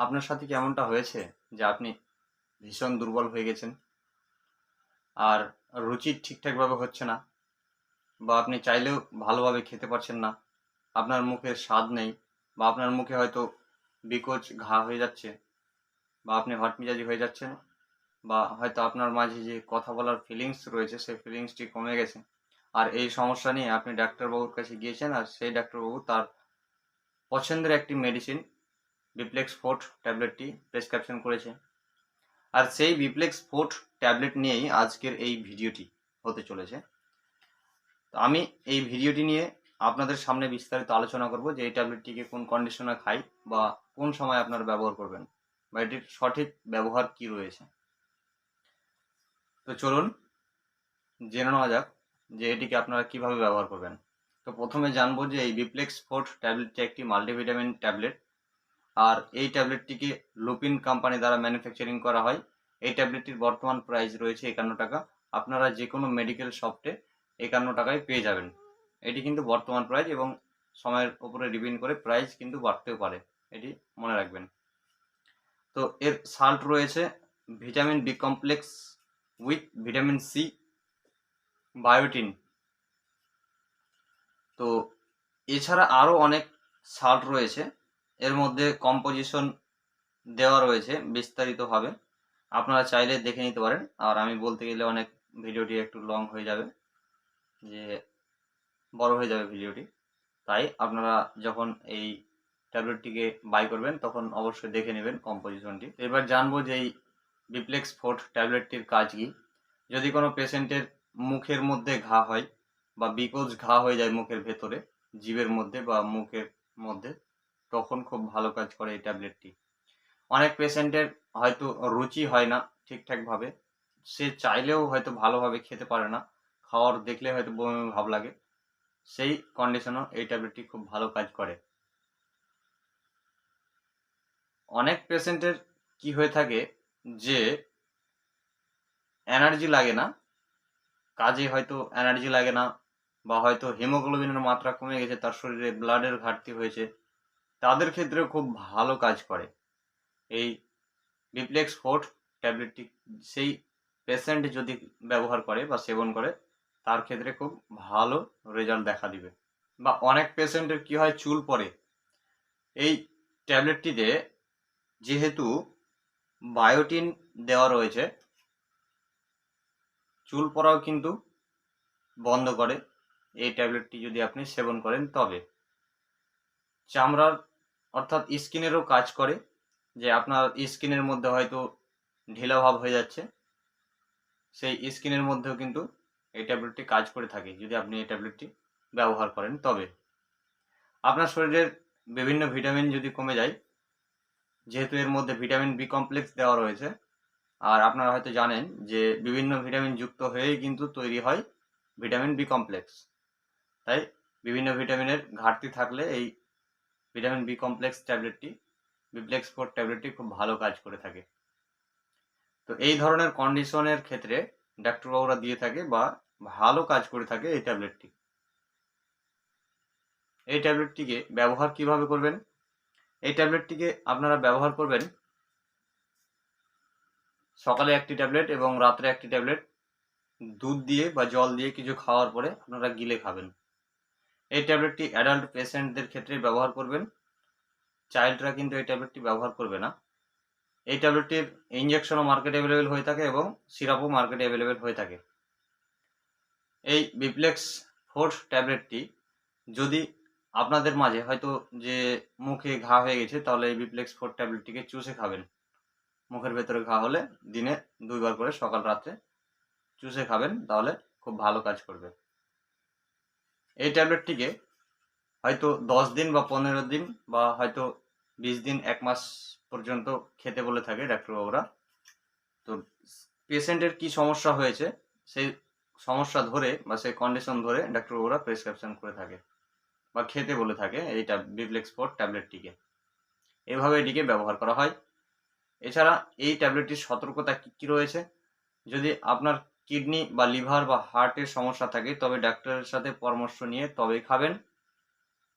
আপনার সাথে কি এমনটা হয়েছে যে আপনি ভীষণ দুর্বল হয়ে গেছেন? আর রুচি ঠিকঠাকভাবে হচ্ছে না? বা আপনি চাইলেও ভালোভাবে খেতে পারছেন না? আপনার মুখে স্বাদ নেই? বা আপনার মুখে হয়তো বিকোচ ঘা হয়ে যাচ্ছে? বা আপনি হট মেজাজি হয়ে যাচ্ছেন? বা হয়তো আপনার মাঝে যে কথা বলার ফিলিংস রয়েছে, সেই ফিলিংসটি কমে গেছে। আর এই সমস্যা নিয়ে আপনি ডাক্তারবাবুর কাছে গিয়েছেন, আর সেই ডাক্তারবাবু তার পছন্দের একটি মেডিসিন বিপ্লেক্স ফোর্ট ট্যাবলেটটি প্রেসক্রিপশন করেছে। আর সেই বিপ্লেক্স ফোর্ট ট্যাবলেট নিয়েই আজকের এই ভিডিওটি হতে চলেছে। তো আমি এই ভিডিওটি নিয়ে আপনাদের সামনে বিস্তারিত আলোচনা করব যে এই ট্যাবলেটটিকে কোন কন্ডিশনে খাই বা কোন সময় আপনারা ব্যবহার করবেন বা এটির সঠিক ব্যবহার কি রয়েছে। তো চলুন, জেনে নেওয়া যাক যে এটিকে আপনারা কীভাবে ব্যবহার করবেন। তো প্রথমে জানব যে এই বিপ্লেক্স ফোর্ট ট্যাবলেটটি একটি মাল্টিভিটামিন ট্যাবলেট আর এই ট্যাবলেটটিকে লুপিন কোম্পানি দ্বারা ম্যানুফ্যাকচারিং করা হয়। এই ট্যাবলেটটির বর্তমান প্রাইস রয়েছে একান্ন টাকা। আপনারা যে কোনো মেডিকেল শপটে একান্ন টাকায় পেয়ে যাবেন। এটি কিন্তু বর্তমান প্রাইস এবং সময়ের উপরে ডিপেন্ড করে প্রাইস কিন্তু বাড়তেও পারে। এটি মনে রাখবেন। তো এর সাল্ট রয়েছে vitamin B complex with vitamin C biotin. তো এছাড়া আরও অনেক সাল্ট রয়েছে। এর মধ্যে কম্পোজিশন দেওয়া রয়েছে, বিস্তারিতভাবে। আপনারা চাইলে দেখে নিতে পারেন। আর আমি বলতে গেলে অনেক ভিডিওটি একটু লং হয়ে যাবে, যে বড় হয়ে যাবে ভিডিওটি। তাই আপনারা যখন এই ট্যাবলেটটিকে বাই করবেন, তখন অবশ্যই দেখে নেবেন কম্পোজিশনটি এবার জানব যে এই বিপ্লেক্স ফোর্ট ট্যাবলেটটির কাজ কি। যদি কোনো পেশেন্টের মুখের মধ্যে ঘা হয়, বা বিকোজ ঘা হয়ে যায় মুখের ভেতরে জিভের মধ্যে বা মুখের মধ্যে তখন খুব ভালো কাজ করে এই ট্যাবলেটটি। অনেক পেশেন্টের হয়তো রুচি হয় না ঠিকঠাকভাবে। সে চাইলেও হয়তো ভালোভাবে খেতে পারে না। খাওয়ার দেখলে হয়তো বমি ভাব লাগে। সেই কন্ডিশনও এই ট্যাবলেটটি খুব ভালো কাজ করে। অনেক পেশেন্টের কি হয়ে থাকে যে এনার্জি লাগে না। কাজে হয়তো এনার্জি লাগে না বা হয়তো হিমোগ্লোবিনের মাত্রা কমে গেছে, তার শরীরে ব্লাডের ঘাটতি হয়েছে। তাদের ক্ষেত্রেও খুব ভালো কাজ করে। এই বিপ্লেক্স ফোর্ট ট্যাবলেটটি সেই পেশেন্ট যদি ব্যবহার করে বা সেবন করে, তার ক্ষেত্রে খুব ভালো রেজাল্ট দেখা দিবে। বা অনেক পেশেন্টের কি হয়, চুল পড়ে। এই ট্যাবলেটটিতে যেহেতু বায়োটিন দেওয়া রয়েছে, চুল পড়াও কিন্তু বন্ধ করে। এই ট্যাবলেটটি যদি আপনি সেবন করেন তবে। চামড়ার অর্থাৎ স্কিনেরও কাজ করে যে আপনার স্কিনের মধ্যে হয়তো ঢিলা ভাব হয়ে যাচ্ছে। সেই স্কিনের মধ্যেও কিন্তু এই ট্যাবলেটটি কাজ করে থাকে যদি আপনি এই ট্যাবলেটটি ব্যবহার করেন। তবে আপনার শরীরের বিভিন্ন ভিটামিন যদি কমে যায়, যেহেতু এর মধ্যে ভিটামিন বি কমপ্লেক্স দেওয়া রয়েছে, আর আপনারা হয়তো জানেন যে বিভিন্ন ভিটামিন যুক্ত হয়েই কিন্তু তৈরি হয় ভিটামিন বি কমপ্লেক্স। তাই বিভিন্ন ভিটামিনের ঘাটতি থাকলে এই ভিটামিন বি কমপ্লেক্স ট্যাবলেটটি বিপ্লেক্স ফোর ট্যাবলেটটি খুব ভালো কাজ করে থাকে। তো এই ধরনের কন্ডিশনের ক্ষেত্রে ডাক্তারবাবুরা দিয়ে থাকে বা ভালো কাজ করে থাকে এই ট্যাবলেটটি এই ট্যাবলেটটিকে ব্যবহার কীভাবে করবেন? এই ট্যাবলেটটিকে আপনারা ব্যবহার করবেন সকালে একটি ট্যাবলেট এবং রাত্রে একটি ট্যাবলেট দুধ দিয়ে বা জল দিয়ে কিছু খাওয়ার পরে আপনারা গিলে খাবেন। এই ট্যাবলেটটি অ্যাডাল্ট পেশেন্টদের ক্ষেত্রে ব্যবহার করবেন। চাইল্ডরা কিন্তু এই ট্যাবলেটটি ব্যবহার করবে না। এই ট্যাবলেটটির ইঞ্জেকশনও মার্কেটে অ্যাভেলেবেল হয়ে থাকে এবং সিরাপও মার্কেটে অ্যাভেলেবেল হয়ে থাকে। এই বিপ্লেক্স ফোর্স ট্যাবলেটটি যদি আপনাদের মাঝে হয়তো যে মুখে ঘা হয়ে গেছে, তাহলে এই বিপ্লেক্স ফোর ট্যাবলেটটিকে চুষে খাবেন। মুখের ভেতরে ঘা হলে দিনে দুইবার করে সকাল রাত্রে চুষে খাবেন, তাহলে খুব ভালো কাজ করবে। এই ট্যাবলেটটিকে হয়তো দশ দিন বা পনেরো দিন বা হয়তো বিশ দিন, এক মাস পর্যন্ত খেতে বলে থাকে ডাক্তারবাবুরা তো পেশেন্টের কি সমস্যা হয়েছে, সেই সমস্যা ধরে বা সেই কন্ডিশন ধরে ডাক্তারবাবুরা প্রেসক্রিপশন করে থাকে বা খেতে বলে থাকে এই বিপ্লেক্স ফোর ট্যাবলেটটিকে এভাবে এটিকে ব্যবহার করা হয়। এছাড়া এই ট্যাবলেটটির সতর্কতা কী কী রয়েছে? যদি আপনার কিডনি বা লিভার বা হার্টের সমস্যা থাকে, তবে ডাক্তারের সাথে পরামর্শ নিয়ে তবেই খাবেন।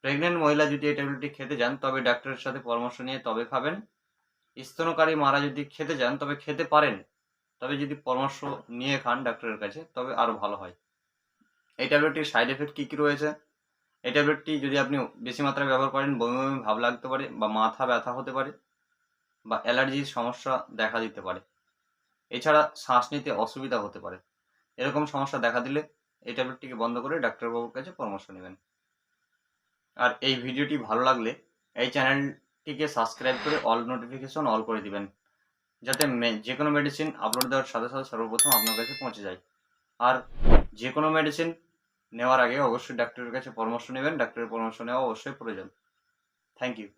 প্রেগনেন্ট মহিলা যদি এই ট্যাবলেটটি খেতে যান, তবে ডাক্তারের সাথে পরামর্শ নিয়ে তবে খাবেন। স্তনকারী মারা যদি খেতে চান তবে খেতে পারেন। তবে যদি পরামর্শ নিয়ে খান ডাক্তারের কাছে, তবে আরও ভালো হয়। এই ট্যাবলেটটির সাইড এফেক্ট কী কী রয়েছে? এই ট্যাবলেটটি যদি আপনি বেশি মাত্রায় ব্যবহার করেন, বমি বমি ভাব লাগতে পারে বা মাথা ব্যথা হতে পারে বা অ্যালার্জির সমস্যা দেখা দিতে পারে। এছাড়া শ্বাস নিতে অসুবিধা হতে পারে। এরকম সমস্যা দেখা দিলে এই ট্যাবলেটটিকে বন্ধ করে ডাক্তারবাবুর কাছে পরামর্শ নেবেন। আর এই ভিডিওটি ভালো লাগলে এই চ্যানেলটিকে সাবস্ক্রাইব করে অল নোটিফিকেশন অল করে দিবেন, যাতে যে কোনো মেডিসিন আপলোড দেওয়ার সাথে সাথে সর্বপ্রথম আপনার কাছে পৌঁছে যায়। আর যে কোনো মেডিসিন নেওয়ার আগে অবশ্যই ডাক্তারের কাছে পরামর্শ নেবেন, ডাক্তারের পরামর্শ নেওয়া অবশ্যই প্রয়োজন। Thank you.